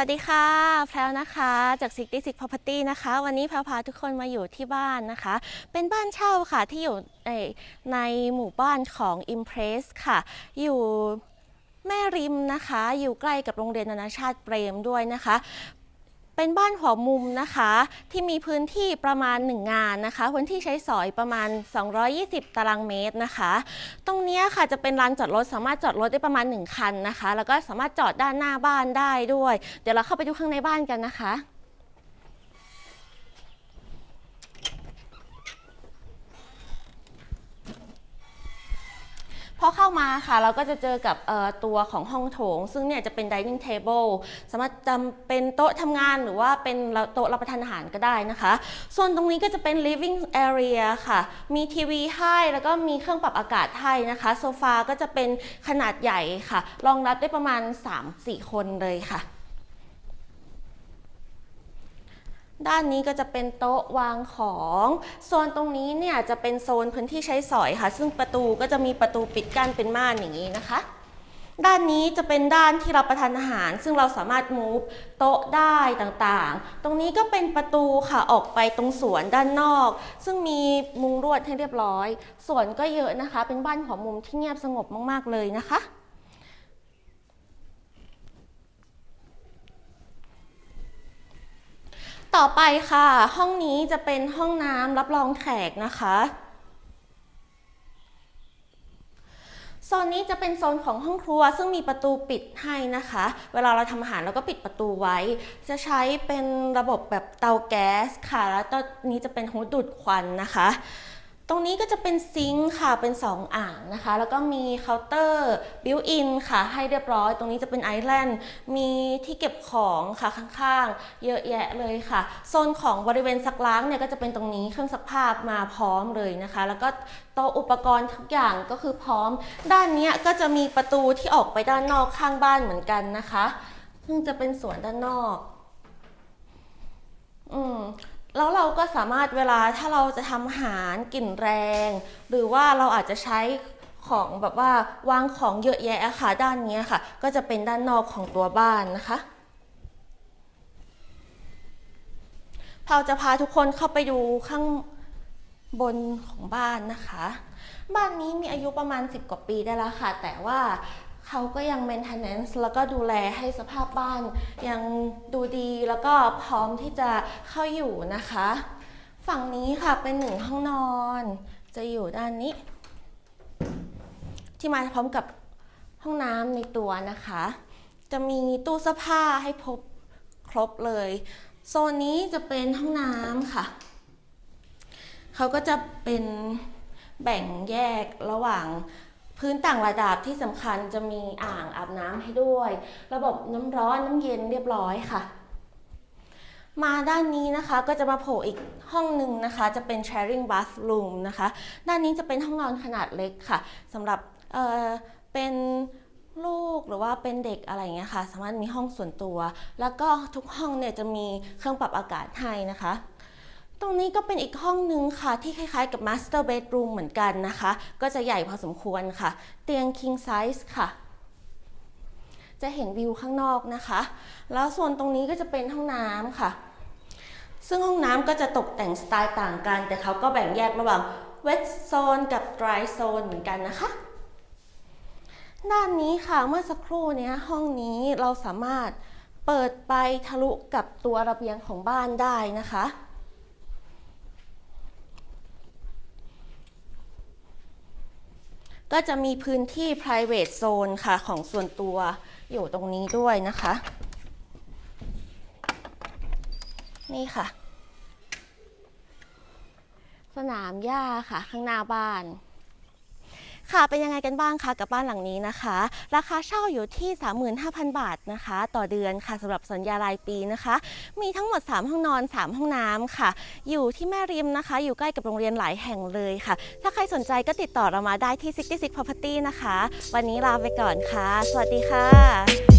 วัสดีค่ะแพรวนะคะจาก66 Property นะคะ วันนี้แพรวพาทุกคนมาอยู่ที่บ้านนะคะ เป็นบ้านเช่าค่ะที่อยู่ในในหมู่บ้านของ Impress ค่ะ อยู่แม่ริมนะคะ อยู่ใกล้กับโรงเรียนนานาชาติเปรมด้วยนะคะ เป็นบ้านหัวมุมนะคะ ที่มีพื้นที่ประมาณ 1 งานนะคะ พื้นที่ใช้สอยประมาณ 220 ตารางเมตรนะคะ ตรงนี้ค่ะจะเป็นลานจอดรถสามารถจอดรถได้ประมาณ 1 คันนะคะ แล้วก็สามารถจอดด้านหน้าบ้านได้ด้วย เดี๋ยวเราเข้าไปดูข้างในบ้านกันนะคะ อเข้ามาค่ะเราก็จะเจอกับตัวของห้องโถง ซึ่งเนี่ยจะเป็น dining table สามารถจำเป็นโต๊ะทำงานหรือว่าเป็นโต๊ะรับประทานอาหารก็ได้นะคะส่วนตรงนี้ก็จะเป็น living area ค่ะ มีทีวีให้แล้วก็มีเครื่องปรับอากาศให้นะคะโซฟาก็จะเป็นขนาดใหญ่ค่ะ รองรับได้ประมาณ 3-4 คนเลยค่ะ ด้านนี้ก็จะเป็นโต๊ะวางของโซนตรงนี้เนี่ยจะเป็นโซนพื้นที่ใช้สอยค่ะ ซึ่งประตูก็จะมีประตูปิดกั้นเป็นม่านอย่างนี้นะคะ ด้านนี้จะเป็นด้านที่รับประทานอาหาร ซึ่งเราสามารถมูฟโต๊ะได้ต่างๆ ตรงนี้ก็เป็นประตูค่ะออกไปตรงสวนด้านนอก ซึ่งมีมุงลวดให้เรียบร้อยสวนก็เยอะนะคะ เป็นบ้านหัวมุมที่เงียบสงบมากๆเลยนะคะ ต่อไปค่ะ ห้องนี้จะเป็นห้องน้ำรับรองแขกนะคะโซนนี้จะเป็นโซนของห้องครัว ซึ่งมีประตูปิดให้นะคะ เวลาเราทำอาหารเราก็ปิดประตูไว้ จะใช้เป็นระบบแบบเตาแก๊สค่ะ แล้วตัวนี้จะเป็นหูดูดควันนะคะ ตรงนี้ก็จะเป็นซิงค์ค่ะ เป็น 2 อ่างนะคะ แล้วก็มีเคาน์เตอร์บิวอินค่ะ ให้เรียบร้อย ตรงนี้จะเป็นไอแลนด์ มีที่เก็บของค่ะข้างๆ เยอะแยะเลยค่ะ โซนของบริเวณซักล้างเนี่ยก็จะเป็นตรงนี้เครื่องซักผ้ามาพร้อมเลยนะคะ แล้วก็โต๊ะอุปกรณ์ทุกอย่างก็คือพร้อม ด้านนี้ก็จะมีประตูที่ออกไปด้านนอกข้างบ้านเหมือนกันนะคะ ซึ่งจะเป็นสวนด้านนอก อืม แล้วเราก็สามารถเวลาถ้าเราจะทำอาหารกลิ่นแรง หรือว่าเราอาจจะใช้ของแบบว่าวางของเยอะแยะค่ะด้านนี้ค่ะ ก็จะเป็นด้านนอกของตัวบ้านนะคะเราจะพาทุกคนเข้าไปดูข้างบนของบ้านนะคะ บ้านนี้มีอายุประมาณ 10 กว่าปีได้แล้วค่ะ แต่ว่า เขาก็ยัง maintenance แล้วก็ดูแลให้สภาพบ้าน ยังดูดีแล้วก็พร้อมที่จะเข้าอยู่นะคะ ฝั่งนี้ค่ะเป็นหนึ่งห้องนอน จะอยู่ด้านนี้ ที่มาพร้อมกับห้องน้ำในตัวนะคะ จะมีตู้เสื้อผ้าให้พบครบเลย โซนนี้จะเป็นห้องน้ำค่ะ เขาก็จะเป็นแบ่งแยกระหว่าง พื้นต่างระดับที่สำคัญจะมีอ่างอาบน้ำให้ด้วย ระบบน้ำร้อนน้ำเย็นเรียบร้อยค่ะ มาด้านนี้นะคะก็จะมาโผล่อีกห้องหนึ่งนะคะ จะเป็น sharing bathroom นะคะ ด้านนี้จะเป็นห้องนอนขนาดเล็กค่ะสำหรับเเป็นลูกหรือว่าเป็นเด็กอะไรเงี้ยค่ะ สามารถมีห้องส่วนตัว แล้วก็ทุกห้องเนี่ยจะมีเครื่องปรับอากาศให้นะคะ ตรงนี้ก็เป็นอีกห้องหนึ่งค่ะ ที่คล้ายๆกับ master bedroom เหมือนกันนะคะ ก็จะใหญ่พอสมควรค่ะ เตียง king size ค่ะ จะเห็นวิวข้างนอกนะคะ แล้วส่วนตรงนี้ก็จะเป็นห้องน้ำค่ะ ซึ่งห้องน้ำก็จะตกแต่งสไตล์ต่างกัน แต่เขาก็แบ่งแยกระหว่าง wet zone กับ dry zone เหมือนกันนะคะด้านนี้ค่ะเมื่อสักครู่เนี้ยห้องนี้เราสามารถเปิดไปทะลุกับตัวระเบียงของบ้านได้นะคะ ก็จะมีพื้นที่ private zone ค่ะ ของส่วนตัวอยู่ตรงนี้ด้วยนะคะ นี่ค่ะ สนามหญ้าค่ะข้างหน้าบ้าน ค่ะเป็นยังไงกันบ้างคะกับบ้านหลังนี้นะคะ ราคาเช่าอยู่ที่ 35,000 บาทนะคะ ต่อเดือนค่ะสำหรับสัญญารายปีนะคะ มีทั้งหมด 3 ห้องนอน 3 ห้องน้ำค่ะ อยู่ที่แม่ริมนะคะ อยู่ใกล้กับโรงเรียนหลายแห่งเลยค่ะ ถ้าใครสนใจก็ติดต่อเรามาได้ที่ 66 Property นะคะ วันนี้ลาไปก่อนค่ะ สวัสดีค่ะ